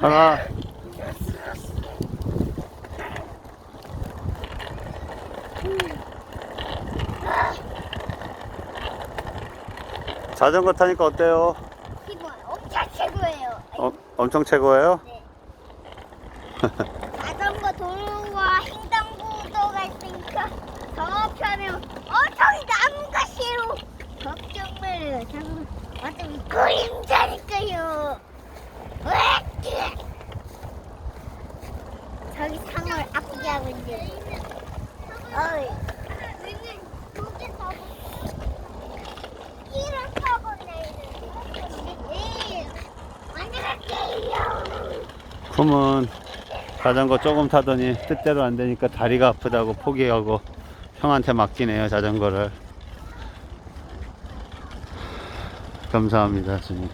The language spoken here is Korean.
하나. 자전거 타니까 어때요? 최고 엄청 최고예요. 어, 엄청 최고예요? 네. 자전거 도로와 횡단보도가 있으니까 더 편해요. 엄청 나무가 싫어. 걱정 말아요. 자전거 어차피 그림자니까요. 으악! 저기 상을 아프게 하고 있는데. 어이. 품은 자전거 조금 타더니 뜻대로 안 되니까 다리가 아프다고 포기하고 형한테 맡기네요 자전거를 감사합니다 주님